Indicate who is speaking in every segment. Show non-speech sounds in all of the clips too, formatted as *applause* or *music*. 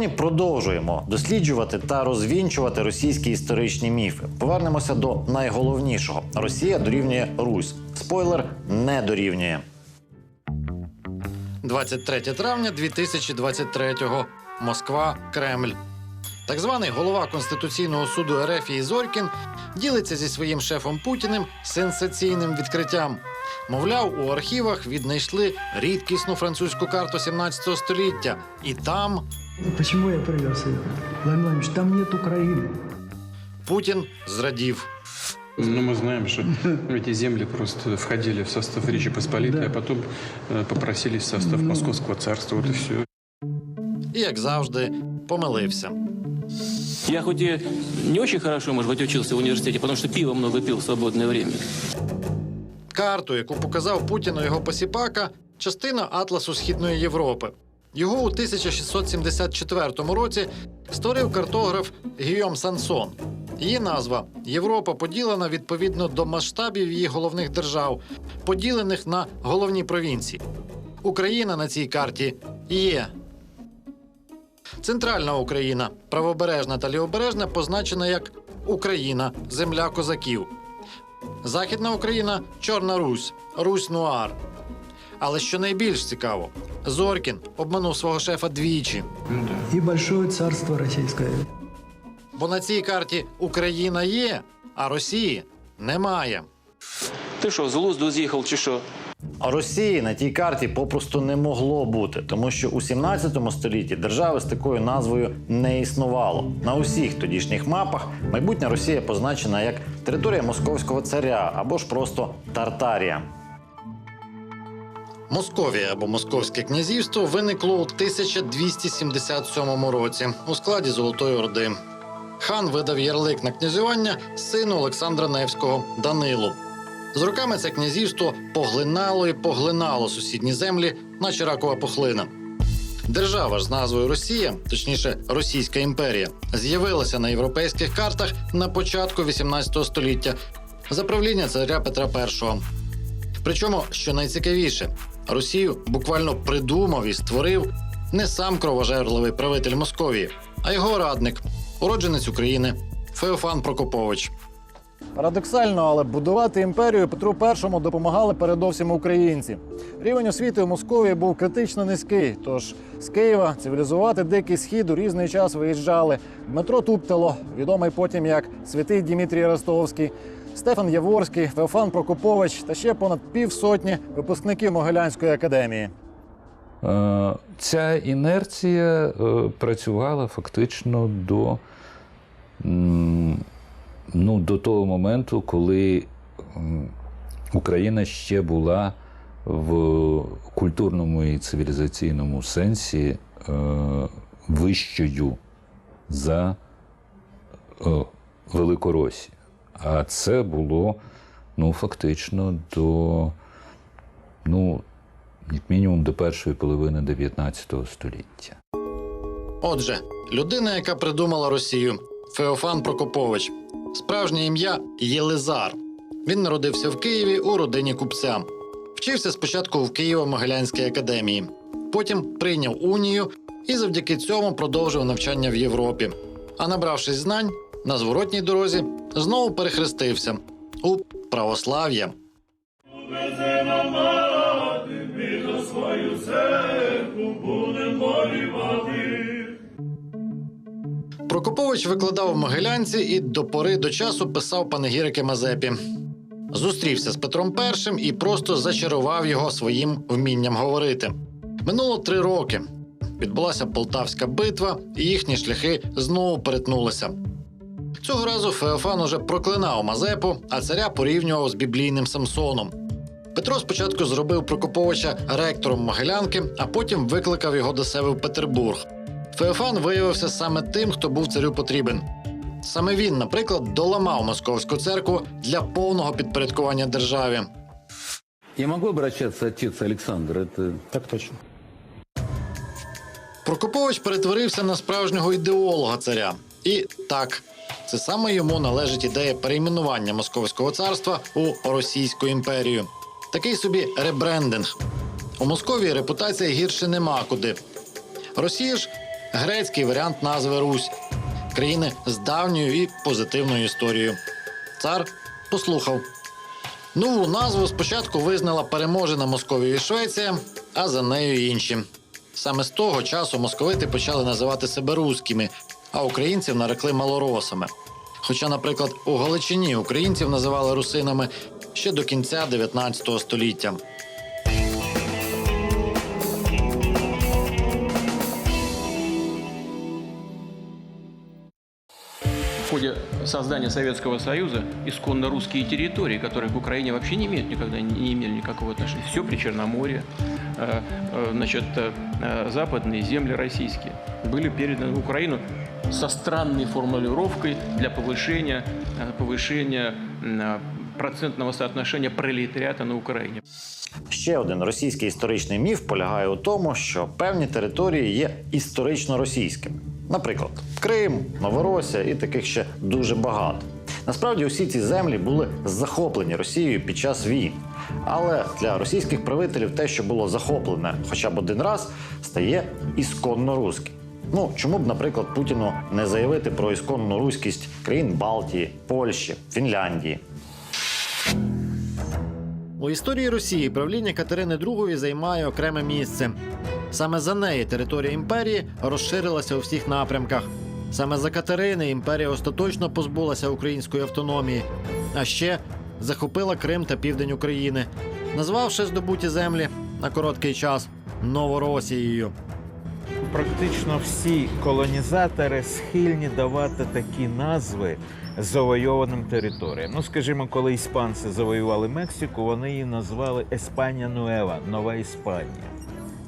Speaker 1: Сьогодні продовжуємо досліджувати та розвінчувати російські історичні міфи. Повернемося до найголовнішого: Росія дорівнює Русь. Спойлер не дорівнює. 23 травня 2023-го. Москва, Кремль. Так званий голова Конституційного суду РФ Ії Зорькін ділиться зі своїм шефом Путіним сенсаційним відкриттям. Мовляв, у архівах віднайшли рідкісну французьку карту 17 століття, і там
Speaker 2: Почему я привез ее? Владимир Владимирович, там нет Украины.
Speaker 1: Путін зрадів.
Speaker 3: Ну, мы знаем, что *laughs* эти земли просто входили в состав Речи Посполитой,
Speaker 2: Да.
Speaker 3: а потом э, попросились в состав
Speaker 2: Ну.
Speaker 3: Московского царства. Вот и все.
Speaker 1: І, як завжди, помилився.
Speaker 4: Я хоть и не очень хорошо, может быть, учился в университете, потому что пиво много пил в свободное время.
Speaker 1: Карту, яку показав Путіну його посіпака, частина атласу Східної Європи. Його у 1674 році створив картограф Гійом Сансон. Її назва Європа поділена відповідно до масштабів її головних держав, поділених на головні провінції. Україна на цій карті є. Центральна Україна, правобережна та лівобережна, позначена як Україна, земля козаків. Західна Україна Чорна Русь, Русь Нуар. Але що найбільш цікаво, Зоркін обманув свого шефа двічі,
Speaker 3: Ну.
Speaker 2: И большое царство российское.
Speaker 1: бо на цій карті Україна є, а Росії немає.
Speaker 4: Ты что, с глузду з'їхав чи що?
Speaker 1: А Росії на тій карті попросту не могло бути, тому що у 17 столітті держави з такою назвою не існувало. На усіх тодішніх мапах майбутня Росія позначена як територія московського царя або ж просто Тартарія. Московія або Московське князівство виникло у 1277 році у складі Золотої Орди. Хан видав ярлик на князювання сину Олександра Невського Данилу. З роками це князівство поглинало і поглинало сусідні землі, наче ракова пухлина. Держава ж з назвою Росія, точніше Російська імперія, з'явилася на європейських картах на початку 18 століття за правління царя Петра І. Причому, що найцікавіше, Росію буквально придумав і створив не сам кровожерливий правитель Московії, а його радник, уродженець України Феофан Прокопович. Парадоксально, але будувати імперію Петру І допомагали передовсім українці. Рівень освіти у Московії був критично низький. Тож з Києва цивілізувати дикий схід у різний час виїжджали Дмитро Туптело, відомий потім як святий Дмитрій Ростовський, Стефан Яворський, Феофан Прокопович та ще понад півсотні випускників Могилянської академії.
Speaker 5: Е, Ця інерція е, працювала фактично до, ну, до того моменту, коли Україна ще була в культурному і цивілізаційному сенсі е, вищою за Великоросію. А це було ну, фактично до ну, як мінімум до першої половини 19 століття.
Speaker 1: Отже, людина, яка придумала Росію, Феофан Прокопович. Справжнє ім'я Єлизар. Він народився в Києві у родині купця. Вчився спочатку в Києво-Могилянській академії, потім прийняв унію і завдяки цьому продовжив навчання в Європі. А набравшись знань, на зворотній дорозі знову перехрестився у православ'я. Прокопович викладав в Могилянці і до пори до часу писав панегірики Мазепі. Зустрівся з Петром І і просто зачарував його своїм вмінням говорити. Минуло три роки. Відбулася Полтавська битва, і їхні шляхи знову перетнулися. Цього разу Феофан уже проклинав Мазепу, а царя порівнював з біблійним Самсоном. Петро спочатку зробив Прокоповича ректором Могилянки, а потім викликав його до себе в Петербург. Феофан виявився саме тим, хто був царю потрібен. Саме він, наприклад, доламав московську церкву для повного підпорядкування державі.
Speaker 6: Я могу обращаться, отец Александр? Это
Speaker 3: Так точно.
Speaker 1: Прокопович перетворився на справжнього ідеолога царя. І так, це саме йому належить ідея перейменування Московського царства у Російську імперію. Такий собі ребрендинг. У Московії репутація гірше нема куди. Росія ж
Speaker 7: грецький варіант назви Русь країни з давньою і позитивною історією. Цар послухав. Нову назву спочатку визнала переможена Московією Швеція, а за нею інші. Саме з того часу московити почали називати себе руськими, а українців нарекли малоросами. Хоча, наприклад, у Галичині українців називали русинами ще до кінця 19 століття.
Speaker 8: В ходе создания Советского Союза исконно русские территории, которые к Украине вообще не имеют никогда не имели никакого отношения. Все при Черноморье, э, э, значит, э, э, западные земли российские были переданы в Украину со странной формулировкой для повышения, э, повышения э, процентного соотношения пролетариата на Украине.
Speaker 7: Ще один російський історичний міф полягає у тому, що певні території є історично російськими. Наприклад, Крим, Новоросія і таких ще дуже багато. Насправді усі ці землі були захоплені Росією під час війн. Але для російських правителів те, що було захоплене хоча б один раз, стає ісконно руським. Ну чому б, наприклад, Путіну не заявити про ісконну руськість країн Балтії, Польщі, Фінляндії? У історії Росії правління Катерини II займає окреме місце. Саме за неї територія імперії розширилася у всіх напрямках. Саме за Катерини імперія остаточно позбулася української автономії, а ще захопила Крим та південь України, назвавши здобуті землі на короткий час Новоросією.
Speaker 9: Практично всі колонізатори схильні давати такі назви завойованим територіям. Ну, скажімо, коли іспанці завоювали Мексику, вони її назвали Еспанія Нуева, Нова Іспанія.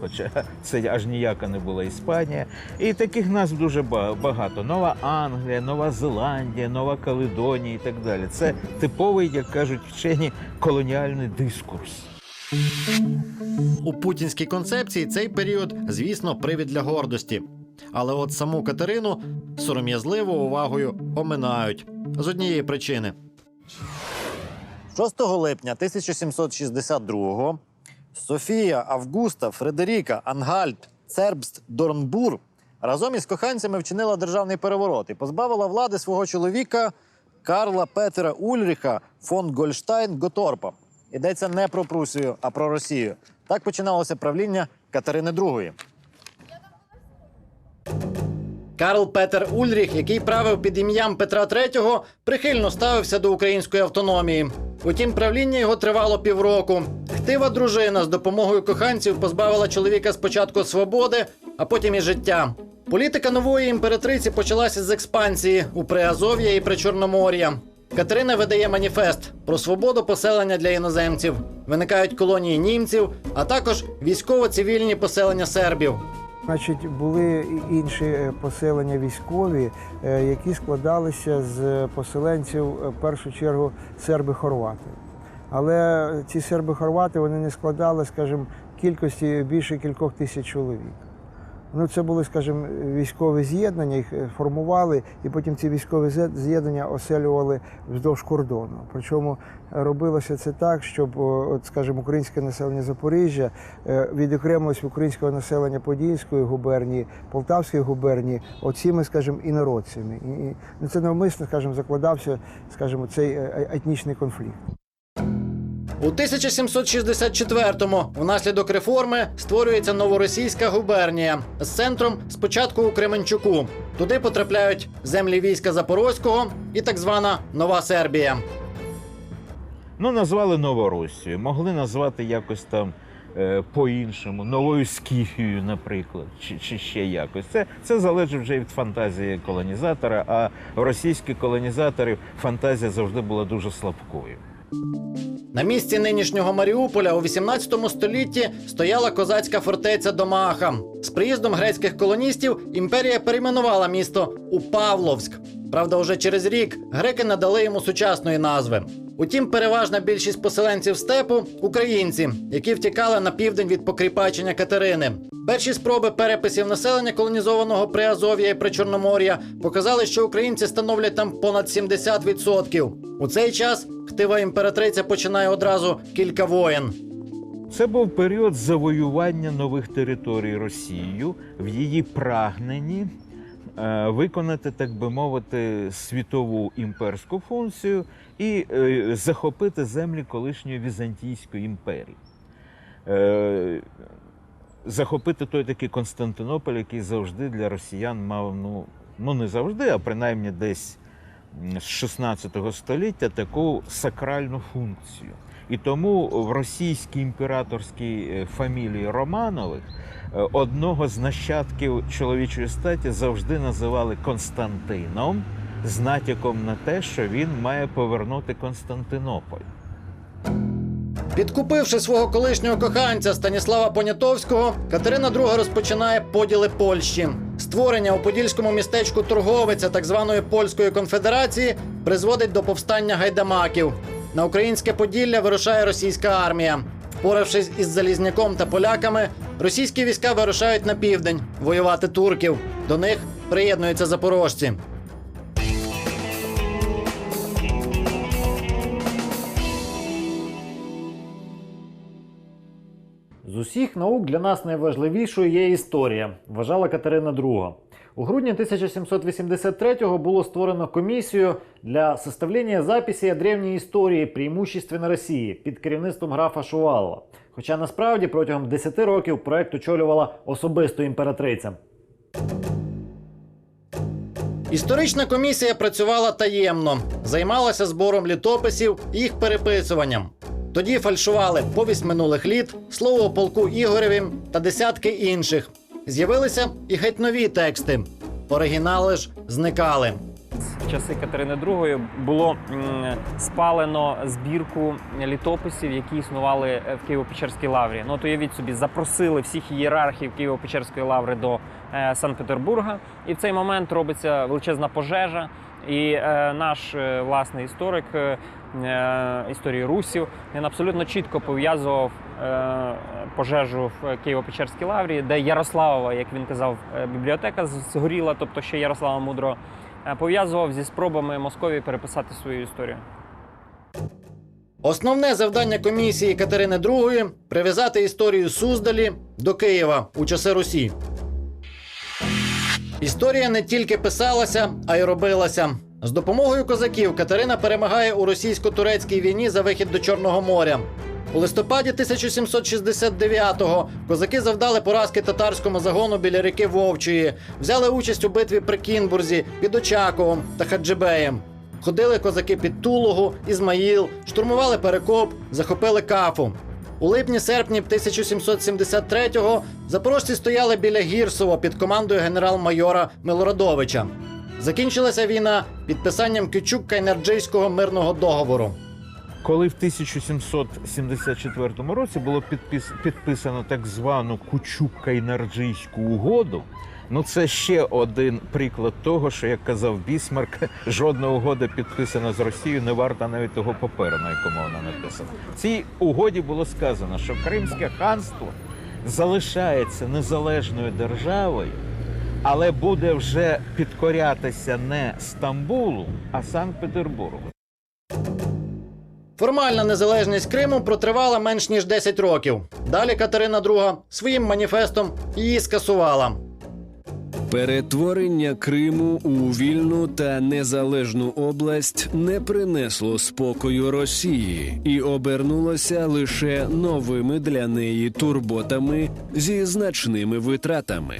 Speaker 9: Хоча це аж ніяка не була Іспанія. І таких назв дуже багато: Нова Англія, Нова Зеландія, Нова Каледонія і так далі. Це типовий, як кажуть вчені, колоніальний дискурс.
Speaker 7: У путінській концепції цей період, звісно, привід для гордості. Але от саму Катерину сором'язливо увагою оминають з однієї причини. 6 липня 1762-го Софія Августа Фредеріка Ангальд Цербст Дорнбур разом із коханцями вчинила державний переворот і позбавила влади свого чоловіка Карла Петера Ульріха фон Гольштайн Готорпа. Йдеться не про Прусію, а про Росію. Так починалося правління Катерини II. Карл Петер Ульріх, який правив під ім'ям Петра III, прихильно ставився до української автономії. Утім, правління його тривало півроку. Хтива дружина з допомогою коханців позбавила чоловіка спочатку свободи, а потім і життя. Політика нової імператриці почалася з експансії у Приазов'я і Причорномор'я. Катерина видає маніфест про свободу поселення для іноземців. Виникають колонії німців, а також військово-цивільні поселення сербів.
Speaker 10: Значить, були інші е, поселення військові, е, які складалися з поселенців е, в першу чергу серби-хорвати. Але ці серби-хорвати вони не складали, скажімо, кількості більше кількох тисяч чоловік. Ну, це були, скажімо, військові з'єднання, їх е, формували, і потім ці військові з'єднання оселювали вздовж кордону. Причому е, робилося це так, щоб, от, скажімо, українське населення Запоріжжя е, відокремилось від українського населення Подільської губернії, Полтавської губернії, оціми, скажімо, інородцями. І, ну, це навмисно, скажімо, закладався, скажімо, цей етнічний конфлікт.
Speaker 7: У 1764-му внаслідок реформи створюється новоросійська губернія з центром спочатку у Кременчуку. Туди потрапляють землі війська Запорозького і так звана Нова Сербія.
Speaker 9: Ну, назвали Новоросію, могли назвати якось там е, по-іншому, новою Скіфією, наприклад, чи, чи ще якось. Це, це залежить вже від фантазії колонізатора, а у російських колонізаторів фантазія завжди була дуже слабкою.
Speaker 7: На місці нинішнього Маріуполя у 18 столітті стояла козацька фортеця Домаха. З приїздом грецьких колоністів імперія перейменувала місто у Павловськ. Правда, уже через рік греки надали йому сучасної назви. Утім, переважна більшість поселенців степу українці, які втікали на південь від покріпачення Катерини. Перші спроби переписів населення колонізованого Приазов'я і Причорномор'я показали, що українці становлять там понад 70%. У цей час хтива імператриця починає одразу кілька воєн.
Speaker 9: Це був період завоювання нових територій Росією в її прагненні е, виконати, так би мовити, світову імперську функцію і е, захопити землі колишньої Візантійської імперії. Е, захопити той такий Константинополь, який завжди для росіян мав, ну, ну не завжди, а принаймні десь з 16 століття таку сакральну функцію. І тому в російській імператорській е, фамілії Романових е, одного з нащадків чоловічої статі завжди називали Константином з натяком на те, що він має повернути Константинополь.
Speaker 7: Підкупивши свого колишнього коханця Станіслава Понятовського, Катерина II розпочинає поділи Польщі. Створення у подільському містечку торговиця так званої польської конфедерації призводить до повстання гайдамаків. На українське Поділля вирушає російська армія. Впоравшись із Залізняком та поляками, російські війська вирушають на південь воювати турків. До них приєднуються запорожці.
Speaker 1: З усіх наук для нас найважливішою є історія, вважала Катерина II. У грудні 1783-го було створено комісію для составлення записі о древній історії преимущественно Росії під керівництвом графа Шувалова. Хоча насправді протягом 10 років проект очолювала особисто імператриця.
Speaker 7: Історична комісія працювала таємно, займалася збором літописів і їх переписуванням. Тоді фальшували повість минулих літ, слово полку Ігореві та десятки інших. З'явилися і геть нові тексти. Оригінали ж зникали.
Speaker 11: В часи Катерини II було спалено збірку літописів, які існували е, в Києво-Печерській лаврі. Ну, от уявіть собі, запросили всіх ієрархів Києво-Печерської лаври до е, Санкт-Петербурга, і в цей момент робиться величезна пожежа. І е, наш е, власний історик е, історії русів він абсолютно чітко пов'язував е, пожежу в Києво-Печерській лаврі, де Ярославова, як він казав, е, бібліотека згоріла, тобто ще Ярослава Мудрого е, пов'язував зі спробами Московії переписати свою історію.
Speaker 7: Основне завдання комісії Катерини II – прив'язати історію Суздалі до Києва у часи Русі. Історія не тільки писалася, а й робилася. З допомогою козаків Катерина перемагає у російсько-турецькій війні за вихід до Чорного моря. У листопаді 1769-го козаки завдали поразки татарському загону біля ріки Вовчої, взяли участь у битві при Кінбурзі, під Очаковом та Хаджибеєм. Ходили козаки під Тулугу, Ізмаїл, штурмували Перекоп, захопили Кафу. У липні-серпні 1773-го запорожці стояли біля Гірсово під командою генерал-майора Милорадовича. Закінчилася війна підписанням Кючук-Кайнарджийського мирного договору.
Speaker 9: Коли в 1774 році було підпис... підписано так звану Кучук-Кайнарджийську угоду, ну це ще один приклад того, що, як казав Бісмарк, *laughs* жодна угода підписана з Росією не варта навіть того паперу, на якому вона написана. В цій угоді було сказано, що Кримське ханство залишається незалежною державою, але буде вже підкорятися не Стамбулу, а Санкт-Петербургу.
Speaker 7: Формальна незалежність Криму протривала менш ніж 10 років. Далі Катерина II своїм маніфестом її скасувала.
Speaker 12: Перетворення Криму у вільну та незалежну область не принесло спокою Росії і обернулося лише новими для неї турботами зі значними витратами.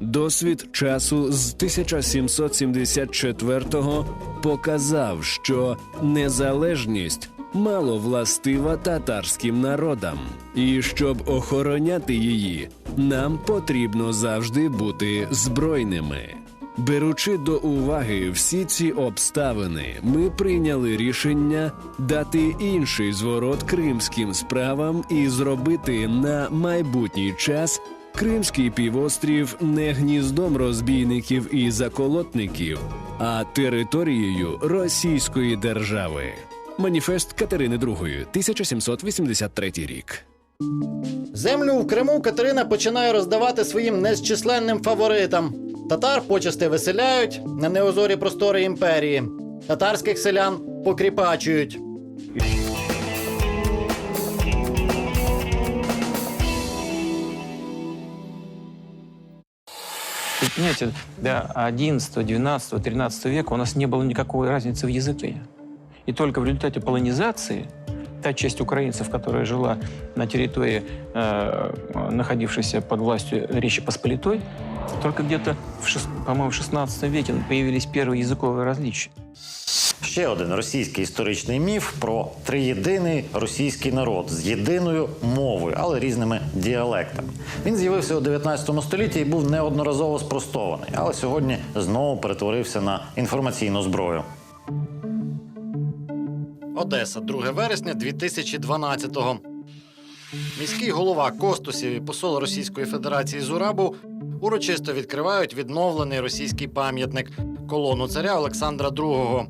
Speaker 12: Досвід часу з 1774-го показав, що незалежність мало властива татарським народам, і щоб охороняти її, нам потрібно завжди бути збройними. Беручи до уваги всі ці обставини, ми прийняли рішення дати інший зворот кримським справам і зробити на майбутній час Кримський півострів не гніздом розбійників і заколотників, а територією Російської держави. Маніфест Катерини II, 1783 рік.
Speaker 7: Землю в Криму Катерина починає роздавати своїм незчисленним фаворитам. Татар почасти виселяють на неозорі простори імперії. Татарських селян покріпачують.
Speaker 8: Понимаете, до 11, 12, 13 века у нас не было никакой разницы в языке. И только в результате полонизации та часть украинцев, которая жила на территории, э, находившейся под властью Речи Посполитой, только где-то, в шест- по-моему, в 16 веке появились первые языковые различия.
Speaker 7: Ще один російський історичний міф про триєдиний російський народ з єдиною мовою, але різними діалектами. Він з'явився у 19 столітті і був неодноразово спростований, але сьогодні знову перетворився на інформаційну зброю. Одеса, 2 вересня 2012-го. Міський голова Костусів і посол Російської Федерації Зурабов урочисто відкривають відновлений російський пам'ятник колону царя Олександра II.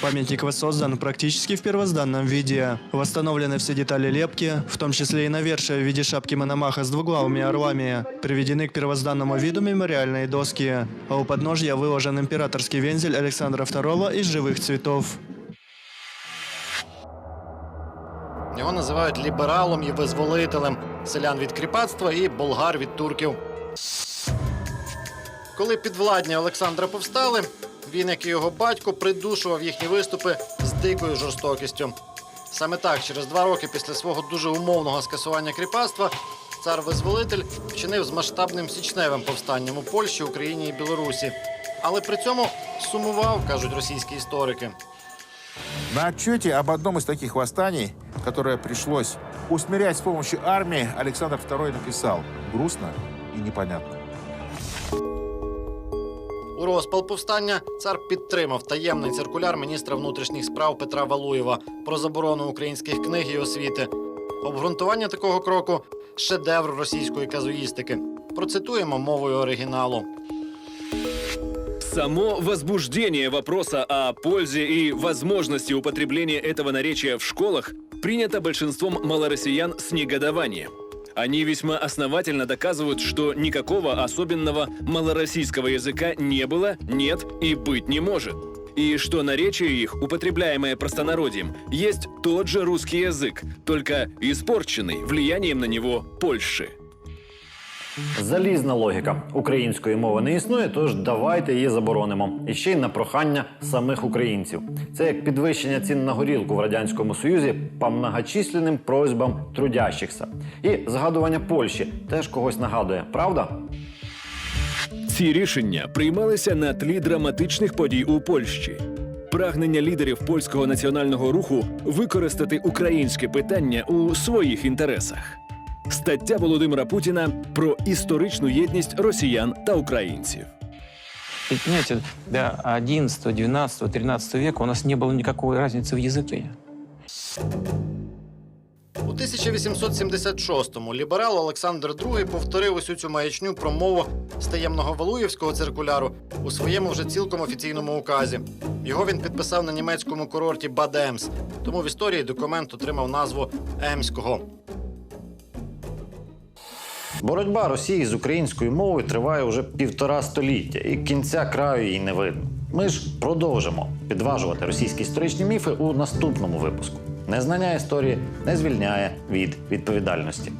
Speaker 13: Памятник воссоздан практически в первозданном виде. Восстановлены все детали лепки, в том числе и навершие в виде шапки Мономаха с двуглавыми орлами, приведены к первозданному виду мемориальные доски, а у подножья выложен императорский вензель Александра II из живых цветов.
Speaker 7: Його називають лібералом і визволителем селян від кріпацтва і болгар від турків. Коли підвладні Олександра повстали, він, як і його батько, придушував їхні виступи з дикою жорстокістю. Саме так, через два роки після свого дуже умовного скасування кріпацтва, цар-визволитель вчинив з масштабним січневим повстанням у Польщі, Україні і Білорусі. Але при цьому сумував, кажуть російські історики.
Speaker 14: На отчете об одном из таких восстаний, которое пришлось усмирять с помощью армии, Александр II написал «Грустно и непонятно».
Speaker 7: У розпал повстання цар підтримав таємний циркуляр міністра внутрішніх справ Петра Валуєва про заборону українських книг і освіти. Обґрунтування такого кроку шедевр російської казуїстики. Процитуємо мовою оригіналу.
Speaker 12: Само возбуждение вопроса о пользе и возможности употребления этого наречия в школах принято большинством малороссиян с негодованием. Они весьма основательно доказывают, что никакого особенного малороссийского языка не было, нет и быть не может. И что наречие их, употребляемое простонародьем, есть тот же русский язык, только испорченный влиянием на него Польши.
Speaker 1: Залізна логіка української мови не існує, тож давайте її заборонимо. І ще й на прохання самих українців. Це як підвищення цін на горілку в радянському союзі по многочисленним просьбам трудящихся. І згадування Польщі теж когось нагадує, правда?
Speaker 12: Ці рішення приймалися на тлі драматичних подій у Польщі. Прагнення лідерів польського національного руху використати українське питання у своїх інтересах Стаття Володимира Путіна про історичну єдність росіян та українців.
Speaker 8: Ведь, понимаете, до 11, 12, 13 века у нас не было никакой разницы в языке.
Speaker 7: У 1876-му ліберал Олександр II повторив усю цю маячню про мову з таємного Валуєвського циркуляру у своєму вже цілком офіційному указі. Його він підписав на німецькому курорті Бад-Емс, тому в історії документ отримав назву Емського. Боротьба Росії з українською мовою триває уже півтора століття, і кінця краю їй не видно. Ми ж продовжимо підважувати російські історичні міфи у наступному випуску. Незнання історії не звільняє від відповідальності.